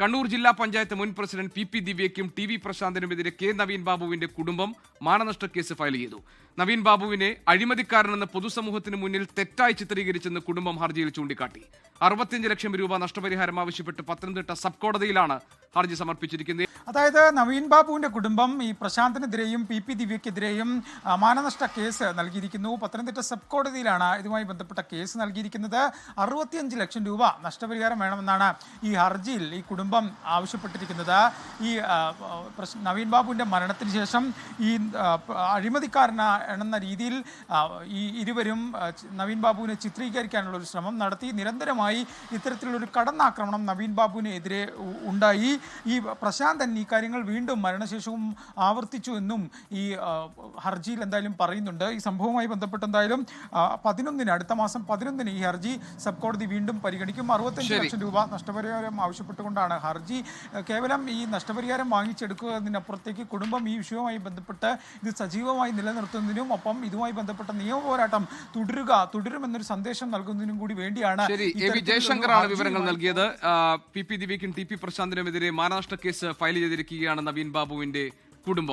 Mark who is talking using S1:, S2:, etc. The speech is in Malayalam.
S1: കണ്ണൂർ ജില്ലാ പഞ്ചായത്ത് മുൻ പ്രസിഡന്റ് പി പി ദിവ്യയ്ക്കും ടി വി പ്രശാന്തിനുമെതിരെ കെ നവീൻ ബാബുവിന്റെ കുടുംബം മാനനഷ്ട കേസ് ഫയൽ ചെയ്തു. നവീൻ ബാബുവിനെ അഴിമതിക്കാരനെന്ന് പൊതുസമൂഹത്തിന് മുന്നിൽ തെറ്റായി ചിത്രീകരിച്ചെന്ന് കുടുംബം ഹർജിയിൽ ചൂണ്ടിക്കാട്ടി. അറുപത്തിയഞ്ച് ലക്ഷം രൂപ നഷ്ടപരിഹാരം ആവശ്യപ്പെട്ട് പത്തനംതിട്ട സബ് കോടതിയിലാണ് ഹർജി സമർപ്പിച്ചിരിക്കുന്നത്.
S2: അതായത് നവീൻ ബാബുവിന്റെ കുടുംബം ഈ പ്രശാന്തിനെതിരെയും പി പി ദിവ്യക്കെതിരെയും മാനനഷ്ട കേസ് നൽകിയിരിക്കുന്നു. പത്തനംതിട്ട സബ് കോടതിയിലാണ് ഇതുമായി ബന്ധപ്പെട്ട കേസ് നൽകിയിരിക്കുന്നത്. അറുപത്തിയഞ്ച് ലക്ഷം രൂപ നഷ്ടപരിഹാരം വേണമെന്നാണ് ഈ ഹർജിയിൽ ഈ കുടുംബം ആവശ്യപ്പെട്ടിരിക്കുന്നത്. ഈ നവീൻ ബാബുവിന്റെ മരണത്തിന് ശേഷം ഈ ആ, അഴിമതിക്കാരനെന്ന രീതിയിൽ ഈ ഇരുവരും നവീൻ ബാബുവിനെ ചിത്രീകരിക്കാനുള്ള ഒരു ശ്രമം നടത്തി. നിരന്തരമായി ഇത്തരത്തിലുള്ളൊരു കടന്നാക്രമണം നവീൻ ബാബുവിനെതിരെ ഉണ്ടായി. ഈ പ്രശാന്തൻ ഈ കാര്യങ്ങൾ വീണ്ടും മരണശേഷവും ആവർത്തിച്ചു എന്നും ഈ ഹർജിയിൽ എന്തായാലും പറയുന്നുണ്ട്. ഈ സംഭവവുമായി ബന്ധപ്പെട്ട് എന്തായാലും പതിനൊന്നിന് അടുത്ത മാസം പതിനൊന്നിന് ഈ ഹർജി സബ് കോടതി വീണ്ടും പരിഗണിക്കും. അറുപത്തഞ്ച്. ലക്ഷം രൂപ നഷ്ടപരിഹാരം ആവശ്യപ്പെട്ടുകൊണ്ടാണ് ഹർജി. കേവലം ഈ നഷ്ടപരിഹാരം വാങ്ങിച്ചെടുക്കുക എന്നതിനപ്പുറത്തേക്ക് കുടുംബം ഈ വിഷയവുമായി ബന്ധപ്പെട്ട് ഇത് സജീവമായി നിലനിർത്തുന്നതിനും ഒപ്പം ഇതുമായി ബന്ധപ്പെട്ട നിയമ പോരാട്ടം തുടരുക തുടരുമെന്നൊരു സന്ദേശം നൽകുന്നതിനും കൂടി വേണ്ടിയാണ്
S1: ജയശങ്കറാണ് വിവരങ്ങൾ നൽകിയത്. പി പി ദിവിക്കും ടി പി പ്രശാന്തിനുമെതിരെ മാനനഷ്ട കേസ് ഫയൽ ചെയ്തിരിക്കുകയാണ് നവീൻ ബാബുവിന്റെ കുടുംബം.